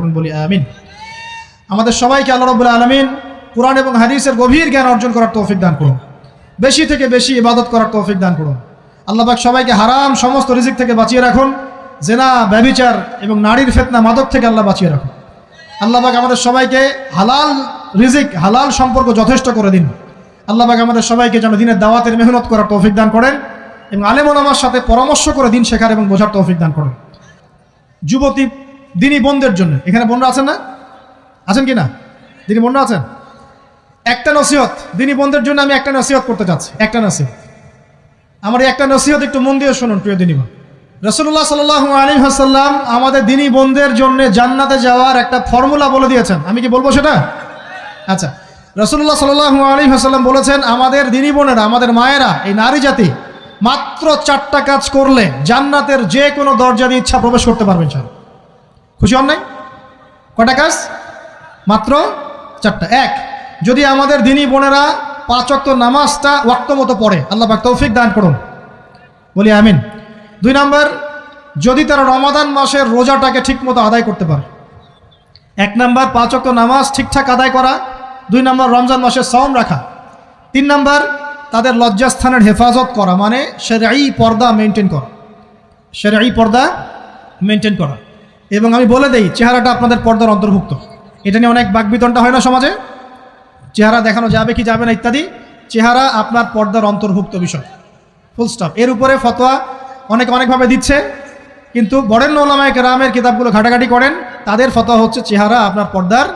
করুন বলি আমিন। আমাদের সবাইকে আল্লাহ রবুল্লা আলমিন কোরআন এবং হাদিসের গভীর জ্ঞান অর্জন করার তৌফিক দান করুন। বেশি থেকে বেশি ইবাদত করার তৌফিক দান করুন। আল্লাহবাক সবাইকে হারাম সমস্ত রিজিক থেকে বাঁচিয়ে রাখুন। জেনা ব্যবিচার এবং নারীর ফেতনা মাদক থেকে আল্লাহ বাঁচিয়ে রাখুন। আল্লাহবাক আমাদের সবাইকে হালাল রিজিক, হালাল সম্পর্ক যথেষ্ট করে দিন। আল্লাহবাক আমাদের সবাইকে যেন দিনের দাওয়াতের মেহনত করার তৌফিক দান করেন এবং আলেমন আমার সাথে পরামর্শ করে দিন শেখার এবং বোঝার তৌফিক দান করেন। যুবতী দিনী বোনদের জন্য। এখানে বোনরা আছেন না? আছেন কি না? দিনী বোনরা আছেন? একটা নসিহত। দিনী বোনদের জন্য আমি একটা নসিহত করতে চাচ্ছি। একটা নসিহত। আমার একটা নসিহত একটু মন দিয়ে শুনুন, প্রিয় দিনী বোন। রসুল্লাহ সাল আলী হাসাল্লাম আমাদের দিনী বোনদের জন্য জান্নাতে যাওয়ার একটা ফর্মুলা বলে দিয়েছেন। আমি কি বলব সেটা? আচ্ছা। রসুল্লাহ সাল আলী হাসাল্লাম বলেছেন, আমাদের দিনী বোনেরা, আমাদের মায়েরা, এই নারী জাতি মাত্র চারটা কাজ করলে জান্নাতের যে কোনো দরজা দিয়ে ইচ্ছা প্রবেশ করতে পারবেন স্যার খুশি হন নাই? কটা কাজ? মাত্র চারটা। এক, যদি আমাদের দিনী বোনেরা পাঁচ অক্ত নামাজটা ওয়াক্ত মতো পড়ে, আল্লাহ পাক তৌফিক দান করুন। বলি আমিন। দুই নাম্বার, যদি তারা রমাদান মাসের রোজাটাকে ঠিকমতো আদায় করতে পারে। এক নাম্বার, পাঁচ অক্ত নামাজ ঠিকঠাক আদায় করা। দুই নাম্বার, রমজান মাসের সম রাখা। তিন নাম্বার, তাদের লজ্জাস্থানের হেফাজত করা মানে সেরাই পর্দা মেনটেন করা। সেরাই পর্দা মেনটেন করা। এবং আমি বলে দেই, চেহারাটা আপনাদের পর্দার অন্তর্ভুক্ত। এটা নিয়ে অনেক বাকবিতনটা হয় না সমাজে? চেহারা দেখানো যাবে কি যাবে না ইত্যাদি। চেহারা আপনার পর্দার অন্তর্ভুক্ত বিষয়। ফুল স্টপ এর উপরে ফতোয়া অনেকে অনেকভাবে দিচ্ছে, কিন্তু বরেণ্য ওলামায় কেরামের কিতাবগুলো ঘাটাঘাটি করেন। তাদের ফতোয়া হচ্ছে চেহারা আপনার পর্দার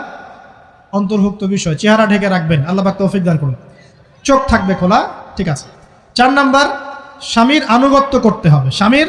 অন্তর্ভুক্ত বিষয়। চেহারা ঢেকে রাখবেন। আল্লাহ পাক তৌফিক দান করুন। চোখ থাকবে খোলা, ঠিক আছে। চার নাম্বার, স্বামীর আনুগত্য করতে হবে। স্বামীর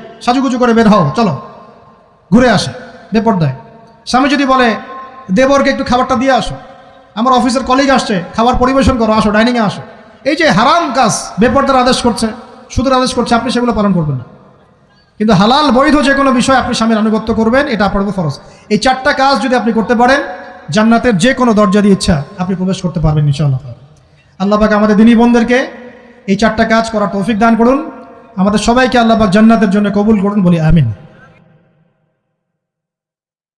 সাজুগুজু করে বের হও, চলো। ঘুরে আসে, বেপর্দায়। স্বামী যদি বলে, দেবরকে একটু খাবারটা দিয়ে আসো। আমার অফিসের কলিগ আসছে, খাবার পরিবেশন করো, আসো ডাইনিংয়ে আসো। এই যে হারাম কাজ, বেপর্দার আদেশ করছে, সুদের আদেশ করছে, আপনি সেগুলো পালন করবেন না। কিন্তু হালাল, বৈধ যে কোনো বিষয় আপনি স্বামীর আনুগত্য করবেন, এটা আপনার উপর ফরজ। এই চারটা কাজ যদি আপনি করতে পারেন, জান্নাতের যে কোনো দরজা দিয়ে ইচ্ছা, আপনি প্রবেশ করতে পারবেন ইনশাআল্লাহ। আল্লাহ পাক আমাদের দিনী বোনদেরকে এই চারটা কাজ করার তৌফিক দান করুন। আমাদের সবাইকে আল্লাহ পাক জান্নাতের জন্য কবুল করুন বলি আমিন।